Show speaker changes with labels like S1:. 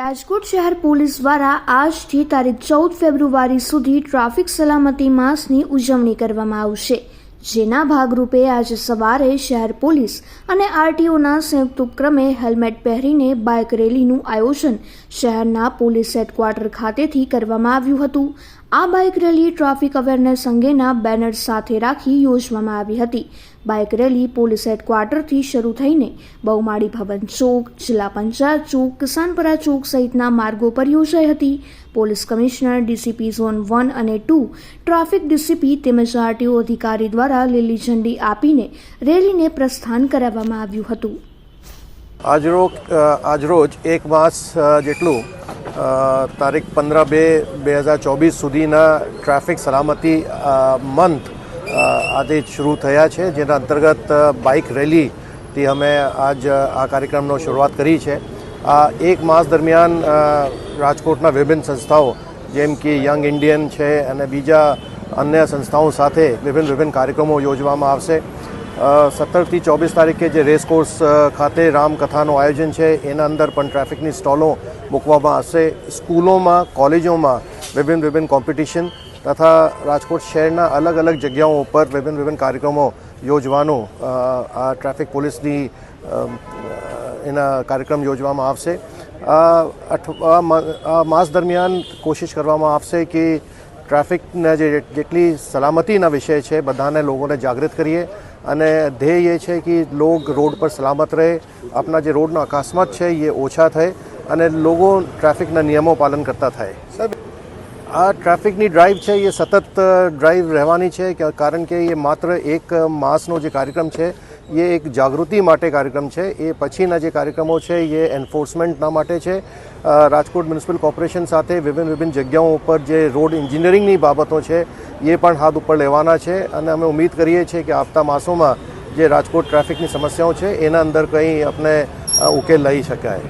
S1: રાજકોટ શહેર પોલીસ દ્વારા આજથી તારીખ ચૌદ ફેબ્રુઆરી સુધી ટ્રાફિક સલામતી માસની ઉજવણી કરવામાં આવશે. જેના ભાગરૂપે આજે સવારે શહેર પોલીસ અને આરટીઓના સંયુક્ત ઉપક્રમે હેલ્મેટ પહેરીને બાઇક રેલીનું આયોજન શહેરના પોલીસ હેડક્વાર્ટર ખાતેથી કરવામાં આવ્યું હતું. આ બાઇક રેલી ટ્રાફિક અવેરનેસ અંગેના બેનર સાથે રાખી યોજવામાં આવી હતી. બાઇક રેલી, પોલીસ હેડક્વાર્ટરથી શરૂ થઈને બહુમાળી ભવન ચોક, જિલ્લા પંચાયત ચોક, કિસાનપરા ચોક સહિતના માર્ગો પર યોજાઈ હતી. Police commissioner DCP zone one અને ટુ, ટ્રાફિક ડીસીપી તેમજ આરટીઓ અધિકારી દ્વારા લીલી ઝંડી આપીને રેલીને પ્રસ્થાન કરાવવામાં આવ્યું હતું.
S2: આજરોજ આજરોજ એક માસ જેટલું તારીખ પંદર બે બે હજાર ચોવીસ સુધીના ટ્રાફિક સલામતી મંથ અ, શરૂ થયા છે. જેના અંતર્ગત બાઇક રેલીથી અમે આજ આ કાર્યક્રમનો શરૂઆત કરી છે. આ એક માસ દરમિયાન રાજકોટના વિભિન્ન સંસ્થાઓ જેમ કે યંગ ઇન્ડિયન છે અને બીજા અન્ય સંસ્થાઓ સાથે વિભિન્ન વિભિન્ન કાર્યક્રમો યોજવામાં આવશે. સત્તરથી ચોવીસ તારીખે જે રેસકોર્સ ખાતે રામકથાનું આયોજન છે એના અંદર પણ ટ્રાફિકની સ્ટોલો મૂકવામાં આવશે. સ્કૂલોમાં કોલેજોમાં વિભિન્ન વિભિન્ન કોમ્પિટિશન તથા રાજકોટ શહેરના અલગ અલગ જગ્યાઓ ઉપર વિભિન્ન વિભિન્ન કાર્યક્રમો યોજવાનો આ ટ્રાફિક પોલીસની એના કાર્યક્રમ યોજવામાં આવશે. આ માસ દરમિયાન કોશિશ કરવામાં આવશે કે ટ્રાફિકના જે જેટલી સલામતીના વિષય છે, બધાને લોકોને જાગૃત કરીએ. અને ધ્યેય એ છે કે લોગ રોડ પર સલામત રહે. આપણા જે રોડનો અકસ્માત છે, એ ઓછા થાય અને લોકો ટ્રાફિકના નિયમો પાલન કરતા થાય. આ ટ્રાફિકની ડ્રાઈવ છે, એ સતત ડ્રાઈવ રહેવાની છે કારણ કે એ માત્ર એક માસનો જે કાર્યક્રમ છે, એ એક જાગૃતિ માટે કાર્યક્રમ છે. એ પછીના જે કાર્યક્રમો છે, એ એન્ફોર્સમેન્ટના માટે છે. રાજકોટ મ્યુનિસિપલ કોર્પોરેશન સાથે વિભિન્ન વિભિન્ન જગ્યાઓ ઉપર જે રોડ એન્જિનિયરિંગની બાબતો છે, એ પણ હાથ ઉપર લેવાના છે. અને અમે ઉમ્મીદ કરીએ છીએ કે આવતા માસોમાં જે રાજકોટ ટ્રાફિકની સમસ્યાઓ છે, એના અંદર કંઈ આપણે ઉકેલ લઈ શકાય.